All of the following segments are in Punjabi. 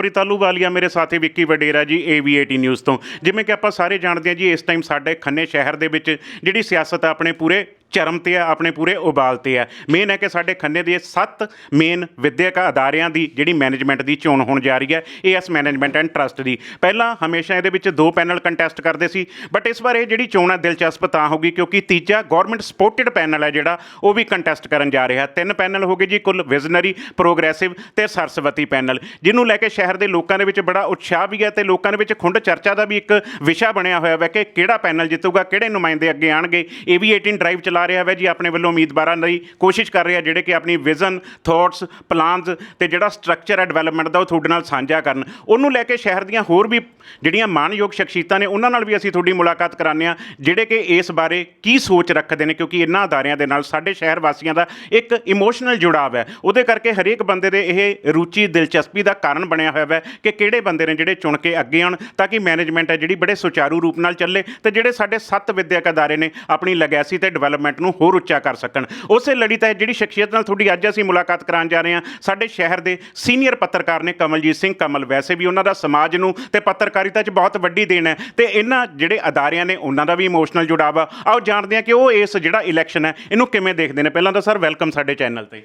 ਲਵਪ੍ਰੀਤ ਆਲੂਵਾਲੀਆ ਮੇਰੇ ਸਾਥੀ ਵਿੱਕੀ ਵਡੇਰਾ ਜੀ AV18 ਨਿਊਜ਼ ਤੋਂ। ਜਿਵੇਂ ਕਿ ਆਪਾਂ ਸਾਰੇ ਜਾਣਦੇ ਹਾਂ ਜੀ, ਇਸ ਟਾਈਮ ਸਾਡੇ ਖੰਨੇ ਸ਼ਹਿਰ ਦੇ ਵਿੱਚ ਜਿਹੜੀ ਸਿਆਸਤ ਆ, ਆਪਣੇ ਪੂਰੇ ਚਰਮ ਤੇ ਆ, ਆਪਣੇ ਪੂਰੇ ਉਬਾਲ ਤੇ ਆ। ਮੇਨ ਹੈ ਕਿ ਸਾਡੇ ਖੰਨੇ ਦੇ ਸੱਤ ਮੇਨ ਵਿਦਿਅਕ ਅਦਾਰਿਆਂ ਦੀ ਜਿਹੜੀ ਮੈਨੇਜਮੈਂਟ ਦੀ ਚੋਣ ਹੋਣ ਜਾ ਰਹੀ ਹੈ ਏਐਸ ਮੈਨੇਜਮੈਂਟ ਐਂਡ ਟਰਸਟ ਦੀ। ਪਹਿਲਾਂ ਹਮੇਸ਼ਾ ਇਹਦੇ ਵਿੱਚ ਦੋ ਪੈਨਲ ਕੰਟੈਸਟ ਕਰਦੇ ਸੀ ਬਟ ਇਸ ਵਾਰ ਇਹ ਜਿਹੜੀ ਚੋਣ ਹੈ ਦਿਲਚਸਪ ਤਾਂ ਹੋਗੀ ਕਿਉਂਕਿ ਤੀਜਾ ਗਵਰਨਮੈਂਟ ਸਪੋਰਟਡ ਪੈਨਲ ਹੈ ਜਿਹੜਾ, ਉਹ ਵੀ ਕੰਟੈਸਟ ਕਰਨ ਜਾ ਰਿਹਾ। ਤਿੰਨ ਪੈਨਲ ਹੋ ਗਏ ਜੀ, ਕੁੱਲ ਵਿਜ਼ਨਰੀ ਪ੍ਰੋਗਰੈਸਿਵ ਤੇ ਸਰਸਵਤੀ ਪੈਨਲ ਜਿਹਨੂੰ ਲੈ ਕੇ ਸ਼ਹਿਰ ਦੇ ਲੋਕਾਂ ਦੇ ਵਿੱਚ ਬੜਾ ਉਤਸ਼ਾਹ ਵੀ ਹੈ ਤੇ ਲੋਕਾਂ ਦੇ ਵਿੱਚ ਖੁੰਡ ਚਰਚਾ ਦਾ ਵੀ ਇੱਕ ਵਿਸ਼ਾ ਬਣਿਆ ਹੋਇਆ ਹੈ ਕਿ ਕਿਹੜਾ ਪੈਨਲ ਜਿੱਤੂਗਾ, ਕਿਹੜੇ ਨੁਮਾਇੰਦੇ ਅੱਗੇ ਆਣਗੇ। AV18 ਡਰਾਈਵ ਚਲਾ ਰਿਹਾ ਹੈ ਜੀ, ਆਪਣੇ ਵੱਲੋਂ ਉਮੀਦਵਾਰਾਂ ਲਈ ਕੋਸ਼ਿਸ਼ ਕਰ ਰਿਹਾ ਜਿਹੜੇ ਕਿ ਆਪਣੀ ਵਿਜ਼ਨ ਥਾਟਸ ਪਲਾਨਸ ਤੇ ਜਿਹੜਾ ਸਟਰਕਚਰ ਹੈ ਡਿਵੈਲਪਮੈਂਟ ਦਾ ਉਹ ਤੁਹਾਡੇ ਨਾਲ ਸਾਂਝਾ ਕਰਨ। ਉਹਨੂੰ ਲੈ ਕੇ ਸ਼ਹਿਰ ਦੀਆਂ ਹੋਰ ਵੀ ਜਿਹੜੀਆਂ ਮਾਨਯੋਗ ਸ਼ਖਸੀਅਤਾਂ ਨੇ, ਉਹਨਾਂ ਨਾਲ ਵੀ ਅਸੀਂ ਤੁਹਾਡੀ ਮੁਲਾਕਾਤ ਕਰਾਉਂਦੇ ਹਾਂ, ਜਿਹੜੇ ਕਿ ਇਸ ਬਾਰੇ ਕੀ ਸੋਚ ਰੱਖਦੇ ਨੇ, ਕਿਉਂਕਿ ਇਹਨਾਂ ਅਦਾਰਿਆਂ ਦੇ ਨਾਲ ਸਾਡੇ ਸ਼ਹਿਰ ਵਾਸੀਆਂ ਦਾ ਇੱਕ ਇਮੋਸ਼ਨਲ ਜੁੜਾਵ ਹੈ। ਉਹਦੇ ਕਰਕੇ ਹਰੇਕ ਬੰਦੇ ਦੇ ਇਹ ਰੁਚੀ, ਦਿਲਚਸਪੀ ਦਾ ਕਾਰਨ ਬਣਿਆ ਹੋਇਆ ਹੈ ਕਿ ਕਿਹੜੇ ਬੰਦੇ ਨੇ ਜਿਹੜੇ ਚੁਣ ਕੇ ਅੱਗੇ ਆਉਣ, ਤਾਂ ਕਿ ਮੈਨੇਜਮੈਂਟ ਹੈ ਜਿਹੜੀ ਬੜੇ ਸੁਚਾਰੂ ਰੂਪ ਨਾਲ ਚੱਲੇ ਤੇ ਜਿਹੜੇ ਸਾਡੇ ਸੱਤ ਵਿਦਿਅਕ ਅਦਾਰੇ ਨੇ, ਆਪਣੀ ਲੈਗੈਸੀ ਤੇ ਡਿਵੈਲਪਮੈਂਟ ਨੂੰ ਹੋਰ ਉੱਚਾ ਕਰ ਸਕਣ। ਉਸੇ ਲੜੀ ਤਹਿਤ ਜਿਹੜੀ ਸ਼ਖਸੀਅਤ ਨਾਲ ਤੁਹਾਡੀ ਅੱਜ ਅਸੀਂ ਮੁਲਾਕਾਤ ਕਰਾਉਣ ਜਾ ਰਹੇ ਹਾਂ, ਸਾਡੇ ਸ਼ਹਿਰ ਦੇ ਸੀਨੀਅਰ ਪੱਤਰਕਾਰ ਨੇ ਕਮਲਜੀਤ ਸਿੰਘ ਕਮਲ। ਵੈਸੇ ਵੀ ਉਹਨਾਂ ਦਾ ਸਮਾਜ ਨੂੰ ਤੇ ਪੱਤਰਕਾਰਿਤਾ 'ਚ ਬਹੁਤ ਵੱਡੀ ਦੇਣ ਹੈ ਤੇ ਇਹਨਾਂ ਜਿਹੜੇ ਅਦਾਰਿਆਂ ਨੇ ਉਹਨਾਂ ਦਾ ਵੀ ਇਮੋਸ਼ਨਲ ਜੁੜਾਵ ਆ। ਆਓ ਜਾਣਦੇ ਹਾਂ ਕਿ ਉਹ ਇਸ ਜਿਹੜਾ ਇਲੈਕਸ਼ਨ ਹੈ, ਇਹਨੂੰ ਕਿਵੇਂ ਦੇਖਦੇ ਨੇ। ਪਹਿਲਾਂ ਤਾਂ ਸਰ ਵੈਲਕਮ ਸਾਡੇ ਚੈਨਲ ਤੇ।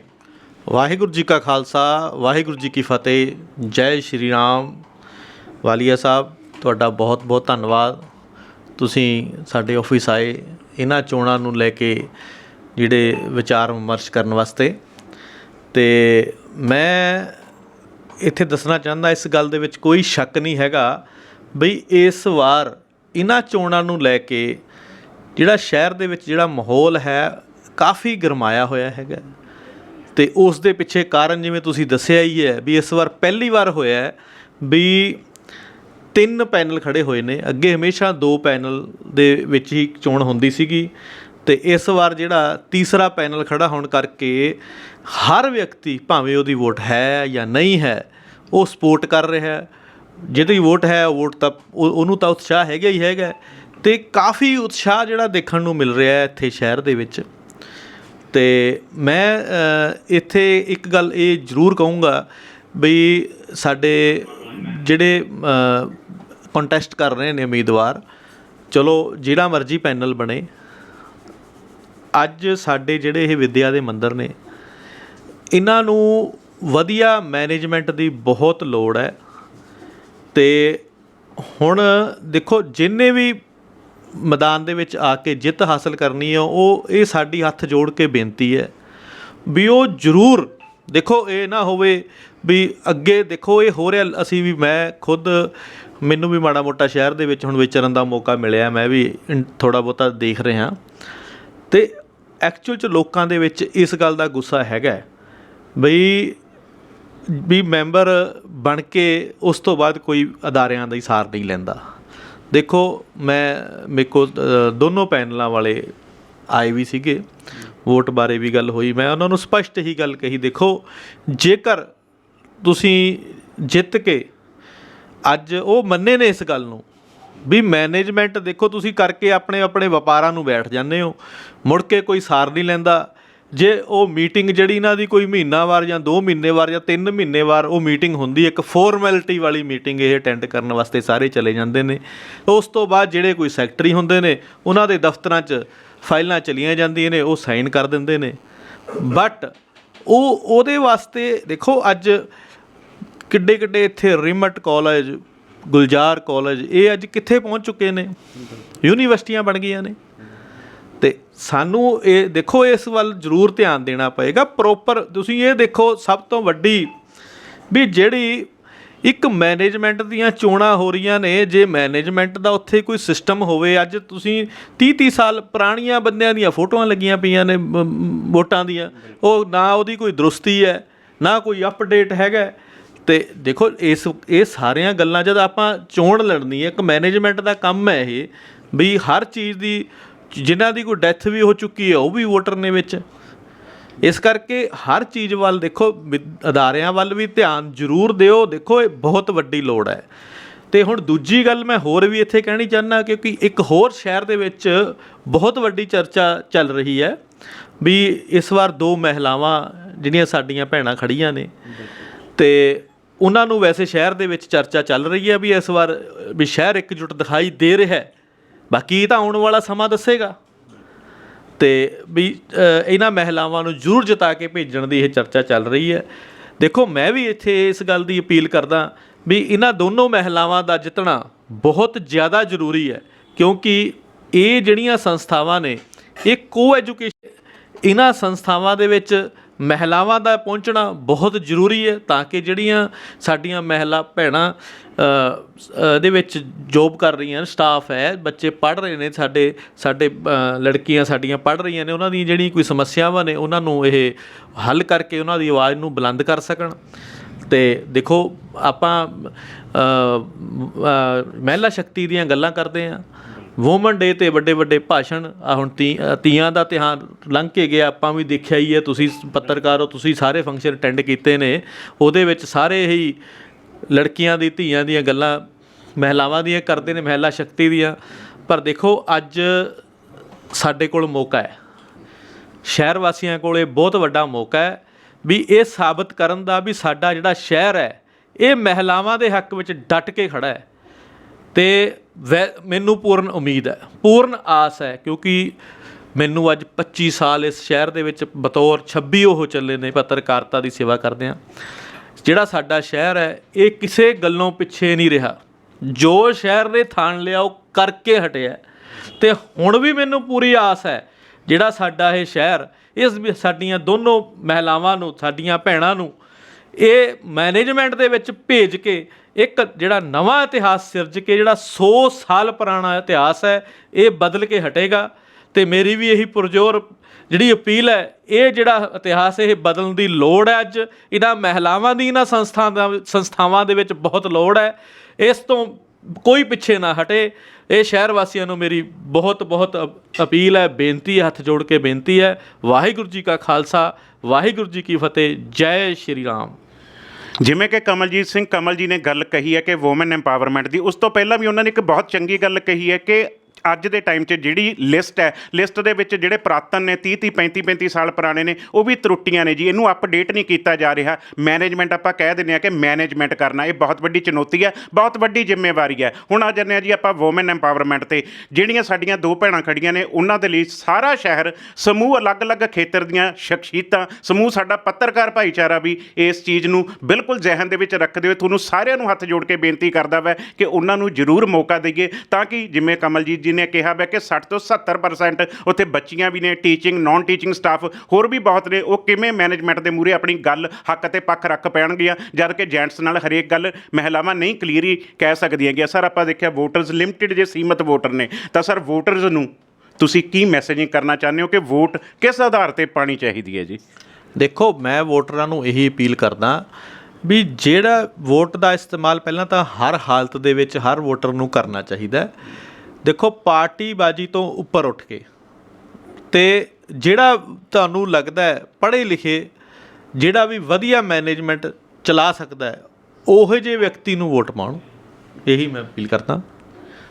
ਵਾਹਿਗੁਰੂ ਜੀ ਕਾ ਖਾਲਸਾ, ਵਾਹਿਗੁਰੂ ਜੀ ਕੀ ਫਤਿਹ। ਜੈ ਸ਼੍ਰੀ ਰਾਮ। ਵਾਲੀਆ ਸਾਹਿਬ, ਤੁਹਾਡਾ ਬਹੁਤ ਬਹੁਤ ਧੰਨਵਾਦ। ਤੁਸੀਂ ਸਾਡੇ ਆਫਿਸ ਆਏ, ਇਹਨਾਂ ਚੋਣਾਂ ਨੂੰ ਲੈ ਕੇ ਜਿਹੜੇ ਵਿਚਾਰ ਵਿਮਰਸ਼ ਕਰਨ ਵਾਸਤੇ। ਤੇ ਮੈਂ ਇੱਥੇ ਦੱਸਣਾ ਚਾਹੁੰਦਾ, ਇਸ ਗੱਲ ਦੇ ਵਿੱਚ ਕੋਈ ਸ਼ੱਕ ਨਹੀਂ ਹੈਗਾ ਬਈ ਇਸ ਵਾਰ ਇਹਨਾਂ ਚੋਣਾਂ ਨੂੰ ਲੈ ਕੇ ਜਿਹੜਾ ਸ਼ਹਿਰ ਦੇ ਵਿੱਚ ਜਿਹੜਾ ਮਾਹੌਲ ਹੈ, ਕਾਫੀ ਗਰਮਾਇਆ ਹੋਇਆ ਹੈਗਾ। ਤੇ ਉਸ ਦੇ ਪਿੱਛੇ ਕਾਰਨ ਜਿਵੇਂ ਤੁਸੀਂ ਦੱਸਿਆ ਹੀ ਹੈ ਵੀ ਇਸ ਵਾਰ ਪਹਿਲੀ ਵਾਰ ਹੋਇਆ ਵੀ ਤਿੰਨ ਪੈਨਲ ਖੜੇ ਹੋਏ ਨੇ। ਅੱਗੇ ਹਮੇਸ਼ਾ ਦੋ ਪੈਨਲ ਦੇ ਵਿੱਚ ਹੀ ਚੋਣ ਹੁੰਦੀ ਸੀਗੀ ਤੇ ਇਸ ਵਾਰ ਜਿਹੜਾ ਤੀਸਰਾ ਪੈਨਲ ਖੜਾ ਹੋਣ ਕਰਕੇ ਹਰ ਵਿਅਕਤੀ ਭਾਵੇਂ ਉਹਦੀ ਵੋਟ ਹੈ ਜਾਂ ਨਹੀਂ ਹੈ, ਉਹ ਸਪੋਰਟ ਕਰ ਰਿਹਾ ਹੈ। ਜਿਹਦੀ ਵੋਟ ਹੈ ਵੋਟ ਤਾਂ ਉਹ- ਉਹਨੂੰ ਤਾਂ ਉਤਸ਼ਾਹ ਹੈਗਾ ਹੀ ਹੈਗਾ। ਤੇ ਕਾਫੀ ਉਤਸ਼ਾਹ ਜਿਹੜਾ ਦੇਖਣ ਨੂੰ ਮਿਲ ਰਿਹਾ ਹੈ ਇੱਥੇ ਸ਼ਹਿਰ ਦੇ ਵਿੱਚ। ਤੇ ਮੈਂ ਇੱਥੇ ਇੱਕ ਗੱਲ ਇਹ ਜ਼ਰੂਰ ਕਹੂੰਗਾ ਬਈ ਸਾਡੇ ਜਿਹੜੇ ਕੰਟੈਸਟ ਕਰ ਰਹੇ ਨੇ ਉਮੀਦਵਾਰ। ਚਲੋ, ਜਿਹੜਾ ਮਰਜ਼ੀ ਪੈਨਲ ਬਣੇ। ਅੱਜ ਸਾਡੇ ਜਿਹੜੇ ਇਹ ਵਿੱਦਿਆ ਦੇ ਮੰਦਰ ਨੇ, ਇਹਨਾਂ ਨੂੰ ਵਧੀਆ ਮੈਨੇਜਮੈਂਟ ਦੀ ਬਹੁਤ ਲੋੜ ਹੈ। ਤੇ ਹੁਣ ਦੇਖੋ, ਜਿੰਨੇ ਵੀ ਮੈਦਾਨ ਦੇ ਵਿੱਚ ਆ ਕੇ ਜਿੱਤ ਹਾਸਲ ਕਰਨੀ ਹੈ, ਉਹ ਇਹ ਸਾਡੀ ਹੱਥ ਜੋੜ ਕੇ ਬੇਨਤੀ ਹੈ ਵੀ ਉਹ ਜ਼ਰੂਰ ਦੇਖੋ, ਇਹ ਨਾ ਹੋਵੇ ਵੀ ਅੱਗੇ ਦੇਖੋ, ਇਹ ਹੋ ਰਿਹਾ, ਅਸੀਂ ਵੀ, ਮੈਂ ਖੁਦ ਮੈਨੂੰ ਵੀ ਮਾੜਾ ਮੋਟਾ ਸ਼ਹਿਰ ਦੇ ਵਿੱਚ ਹੁਣ ਵਿਚਰਨ ਦਾ ਮੌਕਾ ਮਿਲਿਆ, ਮੈਂ ਵੀ ਥੋੜਾ ਬਹੁਤਾ ਦੇਖ ਰਿਹਾ। ਤੇ ਐਕਚੁਅਲ ਚ ਲੋਕਾਂ ਦੇ ਵਿੱਚ ਇਸ ਗੱਲ ਦਾ ਗੁੱਸਾ ਹੈਗਾ ਬਈ, ਵੀ ਮੈਂਬਰ ਬਣ ਕੇ ਉਸ ਤੋਂ ਬਾਅਦ ਕੋਈ ਅਦਾਰਿਆਂ ਦਾ ਹੀ ਸਾਰ ਨਹੀਂ ਲੈਂਦਾ। ਦੇਖੋ, ਮੈਂ, ਮੇਰੇ ਕੋਲ ਦੋਨੋਂ ਪੈਨਲਾਂ ਵਾਲੇ ਆਏ ਵੀ ਸੀਗੇ, ਵੋਟ ਬਾਰੇ ਵੀ ਗੱਲ ਹੋਈ, ਮੈਂ ਉਹਨਾਂ ਨੂੰ ਸਪਸ਼ਟ ਹੀ ਗੱਲ ਕਹੀ, ਦੇਖੋ, ਜੇਕਰ ਤੁਸੀਂ ਜਿੱਤ ਕੇ ਅੱਜ ਉਹ ਮੰਨੇ ਨੇ ਇਸ ਗੱਲ ਨੂੰ ਵੀ ਮੈਨੇਜਮੈਂਟ ਦੇਖੋ ਤੁਸੀਂ ਕਰਕੇ ਆਪਣੇ ਆਪਣੇ ਵਪਾਰਾਂ ਨੂੰ ਬੈਠ ਜਾਂਦੇ ਹੋ, ਮੁੜ ਕੇ ਕੋਈ ਸਾਰ ਨਹੀਂ ਲੈਂਦਾ। ਜੇ ਉਹ ਮੀਟਿੰਗ ਜਿਹੜੀ ਇਹਨਾਂ ਦੀ ਕੋਈ ਮਹੀਨਾਵਾਰ ਜਾਂ 2 ਮਹੀਨੇਵਾਰ ਜਾਂ 3 ਮਹੀਨੇਵਾਰ ਉਹ ਮੀਟਿੰਗ ਹੁੰਦੀ, ਇੱਕ ਫਾਰਮੈਲਿਟੀ ਵਾਲੀ ਮੀਟਿੰਗ ਇਹ ਅਟੈਂਡ ਕਰਨ ਵਾਸਤੇ ਸਾਰੇ ਚਲੇ ਜਾਂਦੇ ਨੇ। ਉਸ ਤੋਂ ਬਾਅਦ ਜਿਹੜੇ ਕੋਈ ਸੈਕਟਰੀ ਹੁੰਦੇ ਨੇ, ਉਹਨਾਂ ਦੇ ਦਫ਼ਤਰਾਂ 'ਚ ਫਾਈਲਾਂ ਚਲੀਆਂ ਜਾਂਦੀਆਂ ਨੇ, ਉਹ ਸਾਈਨ ਕਰ ਦਿੰਦੇ ਨੇ। ਬਟ ਉਹ ਉਹਦੇ ਵਾਸਤੇ ਦੇਖੋ ਅੱਜ ਕਿੱਡੇ ਕਿੱਡੇ ਇੱਥੇ ਰਿਮਟ ਕਾਲਜ, ਗੁਲਜ਼ਾਰ ਕਾਲਜ, ਇਹ ਅੱਜ ਕਿੱਥੇ ਪਹੁੰਚ ਚੁੱਕੇ ਨੇ? ਯੂਨੀਵਰਸਿਟੀਆਂ ਬਣ ਗਈਆਂ ਨੇ। ਤੇ ਸਾਨੂੰ ਇਹ ਦੇਖੋ, ਇਸ ਵੱਲ ਜ਼ਰੂਰ ਧਿਆਨ ਦੇਣਾ ਪਏਗਾ। ਪ੍ਰੋਪਰ ਤੁਸੀਂ ਇਹ ਦੇਖੋ, ਸਭ ਤੋਂ ਵੱਡੀ ਵੀ ਜਿਹੜੀ ਇੱਕ ਮੈਨੇਜਮੈਂਟ ਦੀਆਂ ਚੋਣਾਂ ਹੋ ਰਹੀਆਂ ਨੇ, ਜੇ ਮੈਨੇਜਮੈਂਟ ਦਾ ਉੱਥੇ ਕੋਈ ਸਿਸਟਮ ਹੋਵੇ, ਅੱਜ ਤੁਸੀਂ 30 30 ਸਾਲ ਪੁਰਾਣੀਆਂ ਬੰਦਿਆਂ ਦੀਆਂ ਫੋਟੋਆਂ ਲੱਗੀਆਂ ਪਈਆਂ ਨੇ ਵੋਟਾਂ ਦੀਆਂ। ਉਹ ਨਾ ਉਹਦੀ ਕੋਈ ਦਰੁਸਤੀ ਹੈ, ਨਾ ਕੋਈ ਅਪਡੇਟ ਹੈਗਾ। ਤੇ ਦੇਖੋ, ਇਸ, ਇਹ ਸਾਰੀਆਂ ਗੱਲਾਂ ਜਦ ਆਪਾਂ ਚੋਣ ਲੜਨੀ ਹੈ, ਇੱਕ ਮੈਨੇਜਮੈਂਟ ਦਾ ਕੰਮ ਹੈ ਇਹ, ਵੀ ਹਰ ਚੀਜ਼ ਦੀ, ਜਿਨ੍ਹਾਂ ਦੀ ਕੋਈ ਡੈਥ ਵੀ ਹੋ ਚੁੱਕੀ ਹੈ, ਉਹ ਵੀ ਵੋਟਰ ਨੇ ਵਿੱਚ। ਇਸ ਕਰਕੇ ਹਰ ਚੀਜ਼ ਵੱਲ ਦੇਖੋ ਵਿਦ- ਅਦਾਰਿਆਂ ਵੱਲ ਵੀ ਧਿਆਨ ਜ਼ਰੂਰ ਦਿਓ। ਦੇਖੋ, ਇਹ ਬਹੁਤ ਵੱਡੀ ਲੋੜ ਹੈ। ਤੇ ਹੁਣ ਦੂਜੀ ਗੱਲ ਮੈਂ ਹੋਰ ਵੀ ਇੱਥੇ ਕਹਿਣੀ ਚਾਹੁੰਦਾ, ਕਿਉਂਕਿ ਇੱਕ ਹੋਰ ਸ਼ਹਿਰ ਦੇ ਵਿੱਚ ਬਹੁਤ ਵੱਡੀ ਚਰਚਾ ਚੱਲ ਰਹੀ ਹੈ, ਵੀ ਇਸ ਵਾਰ ਦੋ ਮਹਿਲਾਵਾਂ, ਜਿਹੜੀਆਂ ਸਾਡੀਆਂ ਭੈਣਾਂ ਖੜੀਆਂ ਨੇ, ਤੇ ਉਹਨਾਂ ਨੂੰ ਵੈਸੇ ਸ਼ਹਿਰ ਦੇ ਵਿੱਚ ਚਰਚਾ ਚੱਲ ਰਹੀ ਹੈ ਵੀ ਇਸ ਵਾਰ, ਵੀ ਸ਼ਹਿਰ ਇੱਕਜੁੱਟ ਦਿਖਾਈ ਦੇ ਰਿਹਾ ਹੈ। ਬਾਕੀ ਇਹ ਤਾਂ ਆਉਣ ਵਾਲਾ ਸਮਾਂ ਦੱਸੇਗਾ। ਤੇ ਵੀ ਇਹਨਾਂ ਮਹਿਲਾਵਾਂ ਨੂੰ ਜ਼ਰੂਰ ਜਿਤਾ ਕੇ ਭੇਜਣ ਦੀ ਇਹ ਚਰਚਾ ਚੱਲ ਰਹੀ ਹੈ। ਦੇਖੋ, ਮੈਂ ਵੀ ਇੱਥੇ ਇਸ ਗੱਲ ਦੀ ਅਪੀਲ ਕਰਦਾ ਵੀ ਇਹਨਾਂ ਦੋਨੋਂ ਮਹਿਲਾਵਾਂ ਦਾ ਜਿੱਤਣਾ ਬਹੁਤ ਜ਼ਿਆਦਾ ਜ਼ਰੂਰੀ ਹੈ। ਕਿਉਂਕਿ ਇਹ ਜਿਹੜੀਆਂ ਸੰਸਥਾਵਾਂ ਨੇ, ਇਹ ਕੋ ਐਜੂਕੇਸ਼ਨ ਇਹਨਾਂ ਸੰਸਥਾਵਾਂ ਦੇ ਵਿੱਚ ਮਹਿਲਾਵਾਂ ਦਾ ਪਹੁੰਚਣਾ ਬਹੁਤ ਜ਼ਰੂਰੀ ਹੈ ਤਾਂ ਕਿ ਜਿਹੜੀਆਂ ਸਾਡੀਆਂ ਮਹਿਲਾ ਭੈਣਾਂ ਅ, ਦੇ ਵਿੱਚ ਜੋਬ ਕਰ ਰਹੀਆਂ ਨੇ ਸਟਾਫ ਹੈ ਬੱਚੇ ਪੜ੍ਹ ਰਹੇ ਨੇ ਸਾਡੇ ਸਾਡੇ ਲੜਕੀਆਂ ਸਾਡੀਆਂ ਪੜ੍ਹ ਰਹੀਆਂ ਨੇ ਉਹਨਾਂ ਦੀ ਜਿਹੜੀ ਕੋਈ ਸਮੱਸਿਆਵਾਂ ਨੇ ਉਹਨਾਂ ਨੂੰ ਇਹ ਹੱਲ ਕਰਕੇ ਉਹਨਾਂ ਦੀ ਆਵਾਜ਼ ਨੂੰ ਬੁਲੰਦ ਕਰ ਸਕਣ। ਤੇ ਦੇਖੋ ਆਪਾਂ ਮਹਿਲਾ ਸ਼ਕਤੀ ਦੀਆਂ ਗੱਲਾਂ ਕਰਦੇ ਹਾਂ। ਵੂਮਨ ਡੇ ਤੇ ਵੱਡੇ ਵੱਡੇ ਭਾਸ਼ਣ ਆ ਹੁਣ ਤੀ- ਤੀਆਂ ਦਾ ਤਿਉਹਾਰ ਲੰਘ ਕੇ ਗਿਆ, ਆਪਾਂ ਵੀ ਦੇਖਿਆ ਹੀ ਹੈ, ਤੁਸੀਂ ਪੱਤਰਕਾਰ ਹੋ, ਤੁਸੀਂ ਸਾਰੇ ਫੰਕਸ਼ਨ ਅਟੈਂਡ ਕੀਤੇ ਨੇ, ਉਹਦੇ ਵਿੱਚ ਸਾਰੇ ਹੀ ਲੜਕੀਆਂ ਦੀ, ਧੀਆਂ ਦੀਆਂ ਗੱਲਾਂ, ਮਹਿਲਾਵਾਂ ਦੀਆਂ ਕਰਦੇ ਨੇ, ਮਹਿਲਾ ਸ਼ਕਤੀ ਦੀਆਂ, ਪਰ ਦੇਖੋ ਅੱਜ ਸਾਡੇ ਕੋਲ ਮੌਕਾ ਹੈ। ਸ਼ਹਿਰ ਵਾਸੀਆਂ ਕੋਲ ਇਹ ਬਹੁਤ ਵੱਡਾ ਮੌਕਾ ਹੈ ਵੀ ਇਹ ਸਾਬਤ ਕਰਨ ਦਾ ਵੀ ਸਾਡਾ ਜਿਹੜਾ ਸ਼ਹਿਰ ਹੈ, ਇਹ ਮਹਿਲਾਵਾਂ ਦੇ ਹੱਕ ਵਿੱਚ ਡਟ ਕੇ ਖੜਾ ਹੈ। ਤੇ ਵੈ- ਮੈਨੂੰ ਪੂਰਨ ਉਮੀਦ ਹੈ, ਪੂਰਨ ਆਸ ਹੈ, ਕਿਉਂਕਿ ਮੈਨੂੰ ਅੱਜ 25 ਸਾਲ ਇਸ ਸ਼ਹਿਰ ਦੇ ਵਿੱਚ ਬਤੌਰ 26 ਉਹ ਚੱਲੇ ਨੇ ਪੱਤਰਕਾਰਤਾ ਦੀ ਸੇਵਾ ਕਰਦੇ ਆ ਜਿਹੜਾ ਸਾਡਾ ਸ਼ਹਿਰ ਹੈ, ਇਹ ਕਿਸੇ ਗੱਲੋਂ ਪਿੱਛੇ ਨਹੀਂ ਰਿਹਾ। ਜੋ ਸ਼ਹਿਰ ਨੇ ਥਾਣ ਲਿਆ, ਉਹ ਕਰਕੇ ਹਟਿਆ ਤੇ ਹੁਣ ਵੀ ਮੈਨੂੰ ਪੂਰੀ ਆਸ ਹੈ, ਜਿਹੜਾ ਸਾਡਾ ਇਹ ਸ਼ਹਿਰ, ਇਸ ਸਾਡੀਆਂ ਦੋਨੋਂ ਮਹਿਲਾਵਾਂ ਨੂੰ, ਸਾਡੀਆਂ ਭੈਣਾਂ ਨੂੰ, ਇਹ ਮੈਨੇਜਮੈਂਟ ਦੇ ਵਿੱਚ ਭੇਜ ਕੇ ਇੱਕ ਜਿਹੜਾ ਨਵਾਂ ਇਤਿਹਾਸ ਸਿਰਜ ਕੇ ਜਿਹੜਾ 100 ਸਾਲ ਪੁਰਾਣਾ ਇਤਿਹਾਸ ਹੈ, ਇਹ ਬਦਲ ਕੇ ਹਟੇਗਾ। ਤੇ ਮੇਰੀ ਵੀ ਇਹੀ ਪੁਰਜੋਰ ਜਿਹੜੀ ਅਪੀਲ ਹੈ, ਇਹ ਜਿਹੜਾ ਇਤਿਹਾਸ ਇਹ ਬਦਲਣ ਦੀ ਲੋੜ ਹੈ ਅੱਜ, ਇਹਨਾਂ ਮਹਿਲਾਵਾਂ ਦੀ, ਇਹਨਾਂ ਸੰਸਥਾਵਾਂ ਸੰਸਥਾਵਾਂ ਦੇ ਵਿੱਚ ਬਹੁਤ ਲੋੜ ਹੈ। ਇਸ ਤੋਂ ਕੋਈ ਪਿੱਛੇ ਨਾ ਹਟੇ। ਇਹ ਸ਼ਹਿਰ ਵਾਸੀਆਂ ਨੂੰ ਮੇਰੀ ਬਹੁਤ ਬਹੁਤ ਅਪ- ਅਪੀਲ ਹੈ, ਬੇਨਤੀ ਹੱਥ ਜੋੜ ਕੇ ਬੇਨਤੀ ਹੈ। ਵਾਹਿਗੁਰੂ ਜੀ ਕਾ ਖਾਲਸਾ, ਵਾਹਿਗੁਰੂ ਜੀ ਕੀ ਫਤਿਹ, ਜੈ ਸ਼੍ਰੀ ਰਾਮ। ਜਿਵੇਂ ਕਿ ਕਮਲਜੀਤ ਸਿੰਘ ਕਮਲ ਜੀ ਨੇ ਗੱਲ ਕਹੀ ਹੈ ਕਿ ਔਮਨ ਐਮਪਾਵਰਮੈਂਟ ਦੀ। ਉਸ ਤੋਂ ਪਹਿਲਾਂ ਵੀ ਉਹਨਾਂ ਨੇ ਇੱਕ ਬਹੁਤ ਚੰਗੀ ਗੱਲ ਕਹੀ ਹੈ ਕਿ ਅੱਜ ਦੇ ਟਾਈਮ 'ਚ ਜਿਹੜੀ ਲਿਸਟ ਹੈ, ਲਿਸਟ ਦੇ ਵਿੱਚ ਜਿਹੜੇ ਪ੍ਰਾਤਨ ਨੇ 30 30 35 35 ਸਾਲ ਪੁਰਾਣੇ ਨੇ, ਉਹ ਵੀ ਤਰੁੱਟੀਆਂ ਨੇ ਜੀ। ਇਹਨੂੰ ਅਪਡੇਟ ਨਹੀਂ ਕੀਤਾ ਜਾ ਰਿਹਾ। ਮੈਨੇਜਮੈਂਟ ਆਪਾਂ ਕਹਿ ਦਿੰਦੇ ਆ ਕਿ ਮੈਨੇਜਮੈਂਟ ਕਰਨਾ, ਇਹ ਬਹੁਤ ਵੱਡੀ ਚੁਣੌਤੀ ਹੈ, ਬਹੁਤ ਵੱਡੀ ਜ਼ਿੰਮੇਵਾਰੀ ਹੈ। ਹੁਣ ਆ ਜਾਂਦੇ ਆ ਜੀ ਆਪਾਂ ਔਮਨ ਐਮਪਾਵਰਮੈਂਟ ਤੇ। ਜਿਹੜੀਆਂ ਸਾਡੀਆਂ ਦੋ ਭੈਣਾਂ ਖੜੀਆਂ ਨੇ, ਉਹਨਾਂ ਦੇ ਲਈ ਸਾਰਾ ਸ਼ਹਿਰ ਸਮੂਹ ਅਲੱਗ-ਅਲੱਗ ਖੇਤਰ ਦੀਆਂ ਸ਼ਖਸੀਅਤਾਂ ਸਮੂਹ ਸਾਡਾ ਪੱਤਰਕਾਰ ਭਾਈਚਾਰਾ ਵੀ ਇਸ ਚੀਜ਼ ਨੂੰ ਬਿਲਕੁਲ ਜ਼ਿਹਨ ਦੇ ਵਿੱਚ ਰੱਖਦੇ ਹੋਏ ਤੁਹਾਨੂੰ ਸਾਰਿਆਂ ਨੂੰ ਹੱਥ ਜੋੜ ਕੇ ਬੇਨਤੀ ਕਰਦਾ ਵੈ ਕਿ ਉਹਨਾਂ ਨੂੰ ਜ਼ਰੂਰ ਮੌਕਾ ਦਈਏ, ਤਾਂ ਕਿ ਜਿਵੇਂ ਕਮਲਜੀਤ ਜੀ ਨੇ ਕਿਹਾ ਵੈ ਕਿ 60 ਤੋਂ 70% ਉੱਥੇ ਬੱਚੀਆਂ ਵੀ ਨੇ ਟੀਚਿੰਗ ਨਾਨ ਟੀਚਿੰਗ ਸਟਾਫ ਹੋਰ ਵੀ ਬਹੁਤ ਨੇ। ਉਹ ਕਿਵੇਂ ਮੈਨੇਜਮੈਂਟ ਦੇ ਮੂਰੇ ਆਪਣੀ ਗੱਲ ਹੱਕ ਅਤੇ ਪੱਖ ਰੱਖ ਪੈਣਗੀਆਂ? ਜਦ ਕਿ ਜੈਂਟਸ ਨਾਲ ਹਰੇਕ ਗੱਲ ਮਹਿਲਾਵਾਂ ਨਹੀਂ ਕਲੀਅਰੀ ਕਹਿ ਸਕਦੀਆਂ ਗਿਆ। ਸਰ ਆਪਾਂ ਦੇਖਿਆ ਵੋਟਰਸ ਲਿਮਟਿਡ ਜੇ ਸੀਮਤ ਵੋਟਰ ਨੇ, ਤਾਂ ਸਰ ਵੋਟਰਸ ਨੂੰ ਤੁਸੀਂ ਕੀ ਮੈਸੇਜਿੰਗ ਕਰਨਾ ਚਾਹੁੰਦੇ ਹੋ ਕਿ ਵੋਟ ਕਿਸ ਆਧਾਰ ਤੇ ਪਾਣੀ ਚਾਹੀਦੀ ਹੈ ਜੀ? ਦੇਖੋ, ਮੈਂ ਵੋਟਰਾਂ ਨੂੰ ਇਹੀ ਅਪੀਲ ਕਰਦਾ ਵੀ ਜਿਹੜਾ ਵੋਟ ਦਾ ਇਸਤੇਮਾਲ ਪਹਿਲਾਂ ਤਾਂ ਹਰ ਹਾਲਤ ਦੇ ਵਿੱਚ ਹਰ ਵੋਟਰ ਨੂੰ ਕਰਨਾ ਚਾਹੀਦਾ ਹੈ। ਦੇਖੋ, ਪਾਰਟੀਬਾਜ਼ੀ ਤੋਂ ਉੱਪਰ ਉੱਠ ਕੇ ਤੇ ਜਿਹੜਾ ਤੁਹਾਨੂੰ ਲੱਗਦਾ ਹੈ, ਪੜ੍ਹੇ ਲਿਖੇ ਜਿਹੜਾ ਵੀ ਵਧੀਆ ਮੈਨੇਜਮੈਂਟ ਚਲਾ ਸਕਦਾ ਹੈ, ਉਹੋ ਜਿਹੇ ਵਿਅਕਤੀ ਨੂੰ ਵੋਟ ਪਾਉਣ। ਇਹੀ ਮੈਂ ਅਪੀਲ ਕਰਦਾ।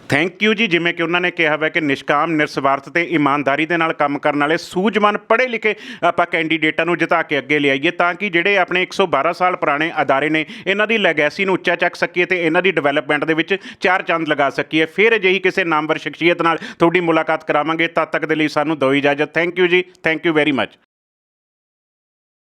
ਥੈਂਕ ਯੂ ਜੀ, ਜਿਵੇਂ ਕਿ ਉਹਨਾਂ ਨੇ ਕਿਹਾ ਹੋਇਆ ਕਿ ਨਿਸ਼ਕਾਮ, ਨਿਰਸਵਾਰਥ ਤੇ ਇਮਾਨਦਾਰੀ ਦੇ ਨਾਲ ਕੰਮ ਕਰਨ ਵਾਲੇ ਸੂਝਵਾਨ ਪੜ੍ਹੇ ਲਿਖੇ ਆਪਾਂ ਕੈਂਡੀਡੇਟਾਂ ਨੂੰ ਜਿਤਾ ਕੇ ਅੱਗੇ ਲਿਆਈਏ, ਤਾਂ ਕਿ ਜਿਹੜੇ ਆਪਣੇ 112 ਸਾਲ ਪੁਰਾਣੇ ਅਦਾਰੇ ਨੇ, ਇਹਨਾਂ ਦੀ ਲੈਗੈਸੀ ਨੂੰ ਉੱਚਾ ਚੱਕ ਸਕੀਏ ਤੇ ਇਹਨਾਂ ਦੀ ਡਿਵੈਲਪਮੈਂਟ ਦੇ ਵਿੱਚ ਚਾਰ ਚੰਦ ਲਗਾ ਸਕੀਏ। ਫਿਰ ਅਜਿਹੀ ਕਿਸੇ ਨਾਮਵਰ ਸ਼ਖਸੀਅਤ ਨਾਲ ਤੁਹਾਡੀ ਮੁਲਾਕਾਤ ਕਰਾਵਾਂਗੇ, ਤਦ ਤੱਕ ਦੇ ਲਈ ਸਾਨੂੰ ਦਿਓ ਇਜਾਜ਼ਤ। Thank you ji thank you very much